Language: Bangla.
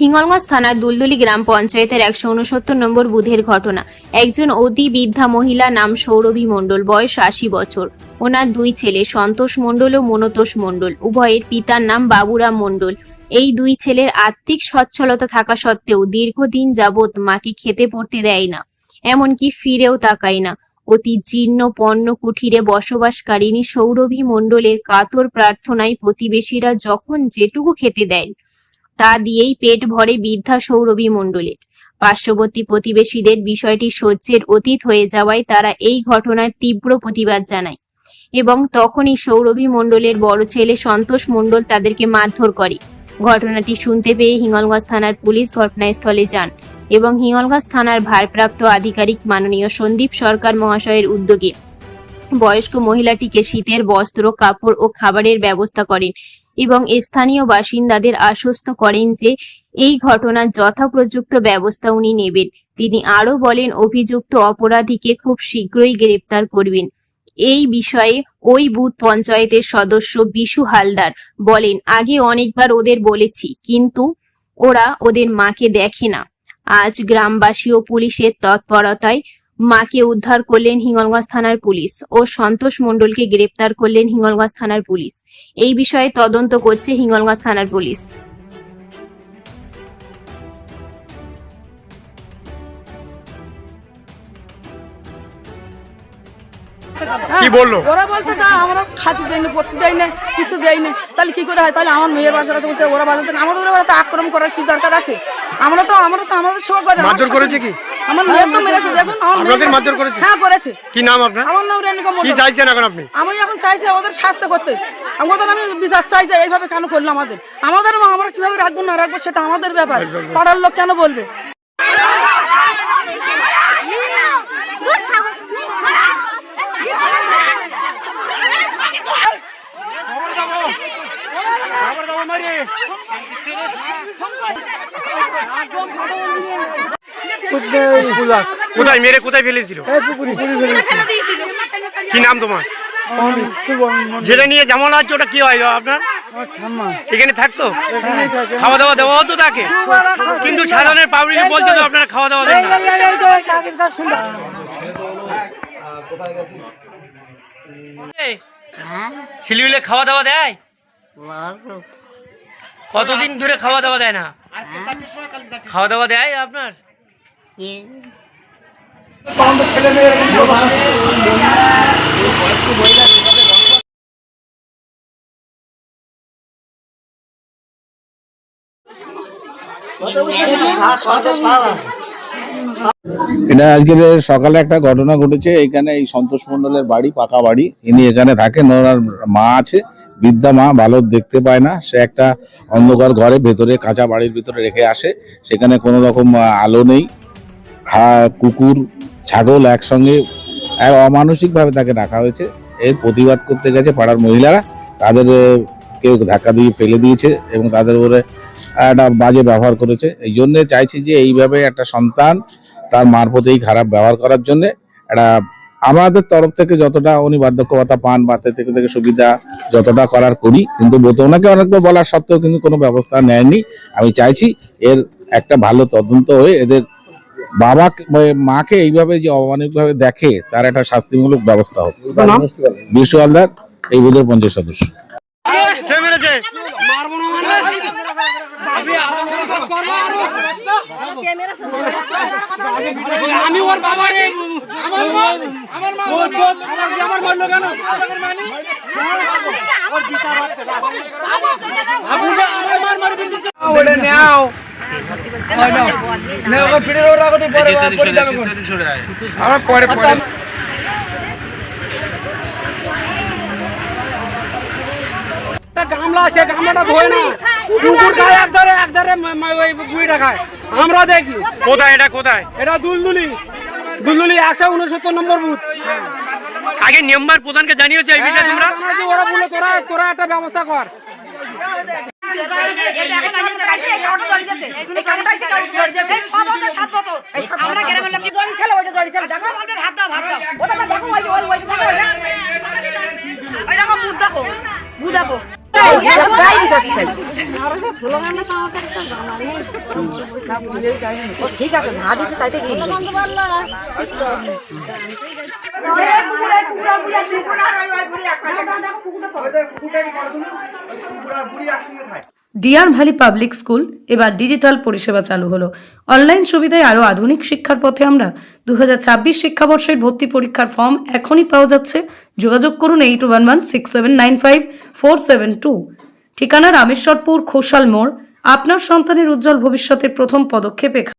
হিঙ্গলগঞ্জ থানার দুলদুলি গ্রাম পঞ্চায়েতের একশো উনসত্তর নম্বর বুধের ঘটনা। একজন অতি বৃদ্ধা মহিলা নাম সৌরভী মণ্ডল, বয়স আশি বছর। ওনার দুই ছেলে সন্তোষ মণ্ডল ও মনতোষ মণ্ডল। উভয়ের পিতার নাম বাবুরাম মণ্ডল। এই দুই ছেলের আর্থিক সচ্ছলতা থাকা সত্ত্বেও দীর্ঘদিন যাবৎ মাকে খেতে পড়তে দেয় না, এমনকি ফিরেও তাকায় না। অতি জীর্ণ পণ্য কুঠিরে বসবাসকারিণী সৌরভী মণ্ডলের কাতর প্রার্থনায় প্রতিবেশীরা যখন যেটুকু খেতে দেয় তা দিয়েই পেট ভরে বৃদ্ধা সৌরভী মণ্ডলের। পার্শ্ববর্তী প্রতিবেশীদের বিষয়টি সহ্যের অতীত হয়ে যাওয়ায় তারা এই ঘটনার তীব্র প্রতিবাদ জানায় এবং তখনই সৌরভী মণ্ডলের বড় ছেলে সন্তোষ মণ্ডল তাদেরকে মারধর করে। ঘটনাটি শুনতে পেয়ে হিঙ্গলগঞ্জ থানার পুলিশ ঘটনাস্থলে যান এবং হিঙ্গলগঞ্জ থানার ভারপ্রাপ্ত আধিকারিক মাননীয় সন্দীপ সরকার মহাশয়ের উদ্যোগে বয়স্ক মহিলাটিকে শীতের বস্ত্র, কাপড় ও খাবারের ব্যবস্থা করেন। এবং স্থানীয় বাসিন্দাদের আশ্বস্ত করেন যে এই ঘটনার যথাপ্রযুক্ত ব্যবস্থা উনি নেবেন। তিনি আরও বলেন, অভিযুক্ত অপরাধীকে খুব শীঘ্রই গ্রেপ্তার করবেন। এই বিষয়ে ওই বুথ পঞ্চায়েতের সদস্য বিশু হালদার বলেন, আগে অনেকবার ওদের বলেছি, কিন্তু ওরা ওদের মাকে দেখে না। আজ গ্রামবাসী ও পুলিশের তৎপরতায় মাকে উদ্ধার করলেন হিঙ্গলগঞ্জ থানার পুলিশ ও সন্তোষ মণ্ডলকে গ্রেপ্তার করলেন হিঙ্গলগঞ্জ থানার পুলিশ। এই বিষয়ে তদন্ত করছে হিঙ্গলগঞ্জ থানার পুলিশ। কি বলল? ওরা বলছে তা আমরা খাতি দেয়নি পড়তে দেয়নি কিছু দেয়নি তাহলে কি করে হয়? তাহলে আমার মেয়ের বাসার কথা বলতে ওরা বাসা আমাদের ওরা তো আক্রমণ করার কি দরকার আছে? আমরা তো আমরা তো আমাদের সেবা করে মারধর করেছে কি? আমার মেয়ের তো মেরেছে দেখুন আমার মেয়ের আপনাদের মারধর করেছে? হ্যাঁ করেছে। কি নাম আপনার? আমার নাম রেণুকা কি চাইছেন এখন আপনি? আমি এখন চাইছি ওদের শাস্তি করতে। আমাদের আমি বিচার চাই যে এইভাবে কেন করল আমাদের? আমাদের আমরা কীভাবে রাখব না রাখব সেটা আমাদের ব্যাপার। পাড়ার লোক কেন বলবে? কোথায় মেরে কোথায় ফেলেছিল? কি নাম তোমার? যেটা নিয়ে ঝামেলা হচ্ছে ওটা কি হয় আপনার? এখানে থাকতো? খাওয়া দাওয়া দেওয়া হতো তাকে? কিন্তু সাধারণের পাবলিক বলছে তো আপনারা খাওয়া দাওয়া দেন ছেলেগুলো খাওয়া দাওয়া দেয়? কতদিন ধরে খাওয়া দাওয়া দেয় না? খাওয়া দাওয়া দেয় আপনার? এটা আজকের সকালে একটা ঘটনা ঘটেছে, এখানে এই সন্তোষ মন্ডলের বাড়ি, পাকা বাড়ি। ইনি এখানে থাকেন, ওনার মা আছে, বৃদ্ধা মা, ভালো দেখতে পায় না। সে একটা অন্ধকার ঘরে ভেতরে, কাঁচা বাড়ির ভিতরে রেখে আসে। সেখানে কোনো রকম আলো নেই। কুকুর, ছাগল একসঙ্গে এক অমানসিকভাবে তাকে রাখা হয়েছে। এর প্রতিবাদ করতে গেছে পাড়ার মহিলারা। তাদের কেউ ধাক্কা দিয়ে ফেলে দিয়েছে এবং তাদের উপরে একটা বাজে ব্যবহার করেছে। এই জন্য চাইছি যে এইভাবে একটা সন্তান তার মার মারফতেই খারাপ ব্যবহার করার জন্য একটা, আমাদের তরফ থেকে যতটা উনি বার্ধক্য ভাতা পান বা থেকে থেকে সুবিধা যতটা করার করি, কিন্তু ওনাকে অনেকবার বলার সত্ত্বেও কিন্তু কোনো ব্যবস্থা নেয়নি। আমি চাইছি এর একটা ভালো তদন্ত হয়ে এদের বাবা মাকে এইভাবে যে অমানবিকভাবে দেখে তার একটা শাস্তিমূলক ব্যবস্থা হোক। বিশ্ব হালদার এই বুধের পঞ্চায়েত সদস্য। আমি ওর আমার গামলা আছে গামলাটা ধোয় না কুকুর খায় একধারে একধারে ওই গুড়িটা খায় আমরা দেখি কোথায় এটা কোথায় এটা দুলদুলি দুলদুলি একশো উনসত্তর নম্বর বুথ আগে মেম্বার প্রধানকে জানিয়েছে এই বিষয়ে তোমরা ওরা বলল তোরা তোরা একটা ব্যবস্থা কর আমরা গ্রামের লোক জড়ি ছিল ওইটা জড়ি ছিল দেখো বলবে দাও ভাত দাও ওটা দেখো ওই ওই ওই দেখো ওই দেখো মুখ দেখো মুখ দেখো ঠিক আছে তাইতে কি ডিয়ার ভ্যালি পাবলিক স্কুল এবার ডিজিটাল পরিষেবা চালু হলো। অনলাইন সুবিধায় আরও আধুনিক শিক্ষার পথে আমরা। দু হাজার ছাব্বিশ শিক্ষাবর্ষের ভর্তি পরীক্ষার ফর্ম এখনই পাওয়া যাচ্ছে। যোগাযোগ করুন eight one one six seven nine five four seven two. ঠিকানা রামেশ্বরপুর খোসাল মোড়। আপনার সন্তানের উজ্জ্বল ভবিষ্যতের প্রথম পদক্ষেপ এখানে।